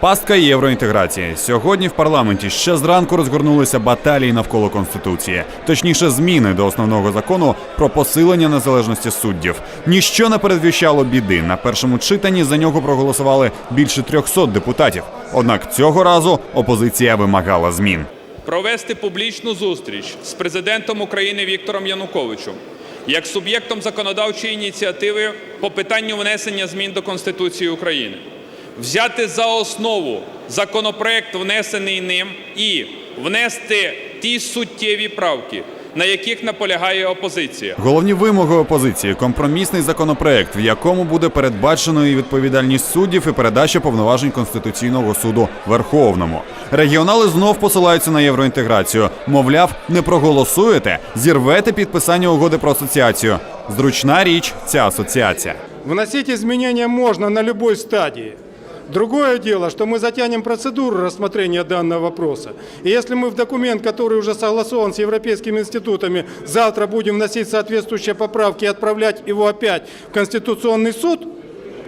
Пастка євроінтеграції. Сьогодні в парламенті ще зранку розгорнулися баталії навколо конституції, точніше, зміни до основного закону про посилення незалежності суддів. Ніщо не передвіщало біди. На першому читанні за нього проголосували більше 300 депутатів. Однак цього разу опозиція вимагала змін. провести публічну зустріч з президентом України Віктором Януковичем як суб'єктом законодавчої ініціативи по питанню внесення змін до Конституції України, взяти за основу законопроект, внесений ним, і внести ті суттєві правки, на яких наполягає опозиція. Головні вимоги опозиції компромісний законопроект, в якому буде передбачено і відповідальність суддів і передача повноважень Конституційного суду Верховному. Регіонали знов посилаються на євроінтеграцію. Мовляв, не проголосуєте, зірвете підписання угоди про асоціацію. Зручна річ ця асоціація. Вносить изменения можно на любой стадии. Другое дело, что мы затянем процедуру рассмотрения данного вопроса. И если мы в документ, который уже согласован с европейскими институтами, завтра будем вносить соответствующие поправки и отправлять его опять в Конституционный суд,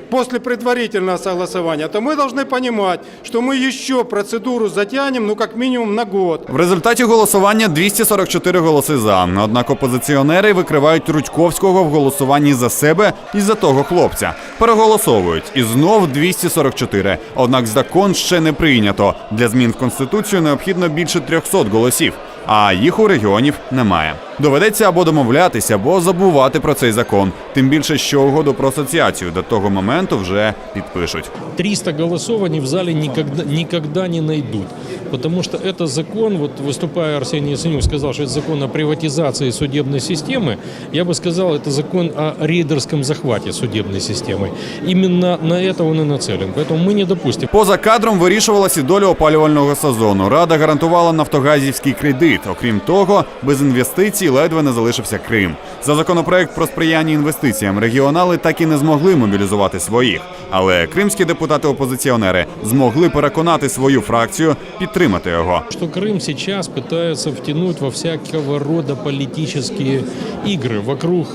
после предварительного согласования, то мы должны понимать, что мы еще процедуру затянем, ну как минимум на год. В результаті голосування 244 голоси за. Однак опозиціонери викривають Рудьковського в голосуванні за себе і за того хлопця. Переголосовують і знов 244. Однак закон ще не прийнято. Для змін в конституцію необхідно більше 300 голосів. А їх у регіонів немає. Доведеться або домовлятися, або забувати про цей закон. Тим більше, що угоду про асоціацію до того моменту вже підпишуть. 300 голосов они в зале никогда, никогда не найдут. Потому что это закон, вот выступая Арсений Яценюк сказал, что это закон о приватизации судебной системы, я бы сказал, это закон о рейдерском захвате судебной системы. Именно на это он и нацелен. Поэтому мы не допустим. Поза кадром вирішувалася і доля опалювального сезону. Рада гарантувала нафтогазівський кредит. Окрім того, без інвестицій ледве не залишився Крим. За законопроект про сприяння інвестиціям регіонали так і не змогли мобілізувати своїх. Але кримські депутати-опозиціонери змогли переконати свою фракцію підтримати його. Что Крым сейчас пытаются втянуть во всякого рода политические игры вокруг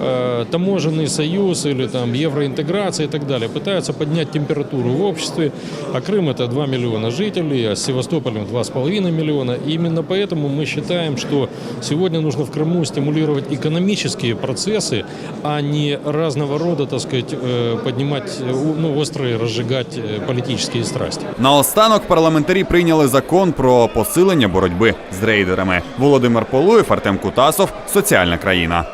э, таможенный союз или там евроинтеграция и так далее. Пытаются поднять температуру в обществе, а Крым это 2 миллиона жителей, а с Севастополем 2,5 миллиона. И именно поэтому мы считаем, что сегодня нужно в Крыму стимулировать экономические процессы, а не разного рода, так сказать, э, поднимать, э, у- ну, острые, разжигать э, политические страсти. Наостанок парламентарі прийняли закон про посилення боротьби з рейдерами. Володимир Полуєв, Артем Кутасов, соціальна країна.